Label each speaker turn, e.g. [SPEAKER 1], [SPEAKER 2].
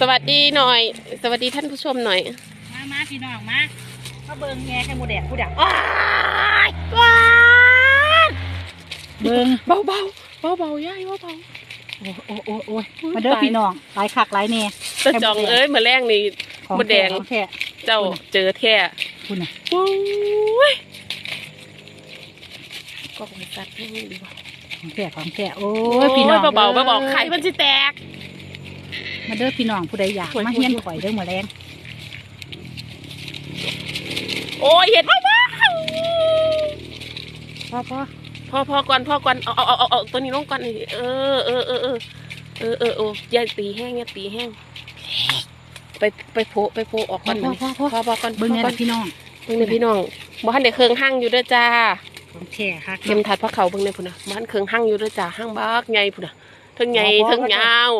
[SPEAKER 1] สวัสดีหน่อย สวัสดีท่านผู้ชมหน่อย
[SPEAKER 2] มามาพี่น้องมามาเบิ่งแง่แค่หมูแดงผู้ดัก
[SPEAKER 1] ว้ายว้าย
[SPEAKER 2] เบิ่ง
[SPEAKER 1] เบาเบาเบาเบาๆย่ายเบาเบา
[SPEAKER 2] โอ้โอ้โอ้โอ้ยมาเด้อพี่น้องหลายคักหลายแน่
[SPEAKER 1] ๆตะจองเอ้ยมาแรงนี่
[SPEAKER 2] ของ
[SPEAKER 1] หมดแดง
[SPEAKER 2] ท้ของแท้
[SPEAKER 1] เจ้าเจอแท้
[SPEAKER 2] คุณน่ะ
[SPEAKER 1] โอ้ยก็คงตัดให้ดีกว่า
[SPEAKER 2] ของแท้ของแท้โอ้ยพี่น้อง
[SPEAKER 1] เบาๆ
[SPEAKER 2] ด้อ
[SPEAKER 1] เบาๆไข่มันจะแตก
[SPEAKER 2] มาเด้อพี่น้องผู้ใดอยาก
[SPEAKER 1] โอ้ย
[SPEAKER 2] มาเฮียนข่อยเด้อหมาแรง
[SPEAKER 1] โอ้ยเห็นเบา
[SPEAKER 2] พ่อพ่อ
[SPEAKER 1] ๆพอพอก่อนพอก่อนเอาเอาเอาเอาเอาตัวนี้ลงก่อนนี่เออเออเออเออเออเออเอออย่าตีแห้งอย่าตีแห้งไปไปโพะไปโพะออก
[SPEAKER 2] พ่
[SPEAKER 1] ก่
[SPEAKER 2] อ
[SPEAKER 1] อน
[SPEAKER 2] พ่อ
[SPEAKER 1] มัน
[SPEAKER 2] พ่อพ่อ
[SPEAKER 1] พอพอก่อน
[SPEAKER 2] เบิ่งแน่
[SPEAKER 1] พอก่อ
[SPEAKER 2] ล่ะพี่น้อง
[SPEAKER 1] เบิ่งในพี่น้องบ้านเด็กเครื่องห้างอยู่เด้อจ้า
[SPEAKER 2] ของแท้คัก
[SPEAKER 1] เข็มถัดพระเขาเบิ่งในพุ่นน่ะบ้านเครื่องห้างอยู่เด้อจ้าห้างบักใหญ่พุ่นน่ะทั้งใหญ่
[SPEAKER 2] อ๋อ
[SPEAKER 1] ทั้งยาว